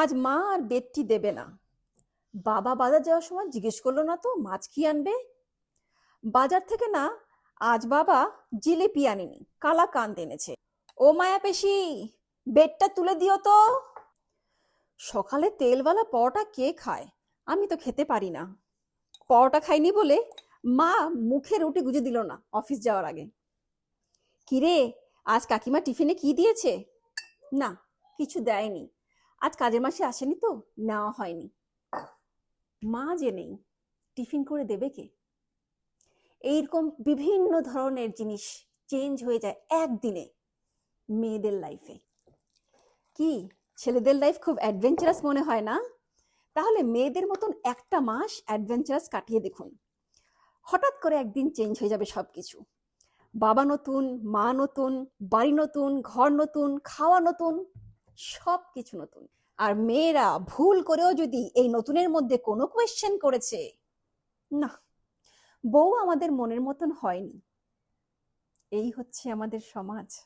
আজ মা আর বেডটি দেবে না। বাবা বাজার যাওয়ার সময় জিজ্ঞেস করল, না তো, মাছ কি আনবে? বাজার থেকে, না, আজ বাবা জিলিপি আনেনি, কালা কান্দ এনেছে। ও মায়া পেশি বেডটা তুলে দিও তো। সকালে তেলওয়ালা পরোটা কে খায়? আমি তো খেতে পারি না। পরোটা খাইনি বলে মা মুখে রুটি গুজে দিল না অফিস যাওয়ার আগে। কিরে, আজ কাকিমা টিফিনে কি দিয়েছে? না, কিছু দেয়নি। আজ কাজের মাসে আসেনি তো? নেওয়া হয়নি। মা যে নেই, টিফিন করে দেবে কে? এইরকম বিভিন্ন ধরনের জিনিস চেঞ্জ হয়ে যায় একদিনে মেয়েদের লাইফে কি? ছেলেদের লাইফ খুব অ্যাডভেঞ্চারাস মনে হয় না? তাহলে মেয়েদের মতন একটা মাস অ্যাডভেঞ্চারাস কাটিয়ে দেখুন। হঠাৎ করে একদিন চেঞ্জ হয়ে যাবে সব কিছু বাবা নতুন, মা নতুন, বাড়ি নতুন, ঘর নতুন, খাওয়া নতুন সব কিছু নতুন। আর মেয়েরা ভুল করেও যদি এই নতুনের মধ্যে কোনো কোয়েশ্চেন করেছে, না, বউ আমাদের মনের মতন হয়নি। এই হচ্ছে আমাদের সমাজ।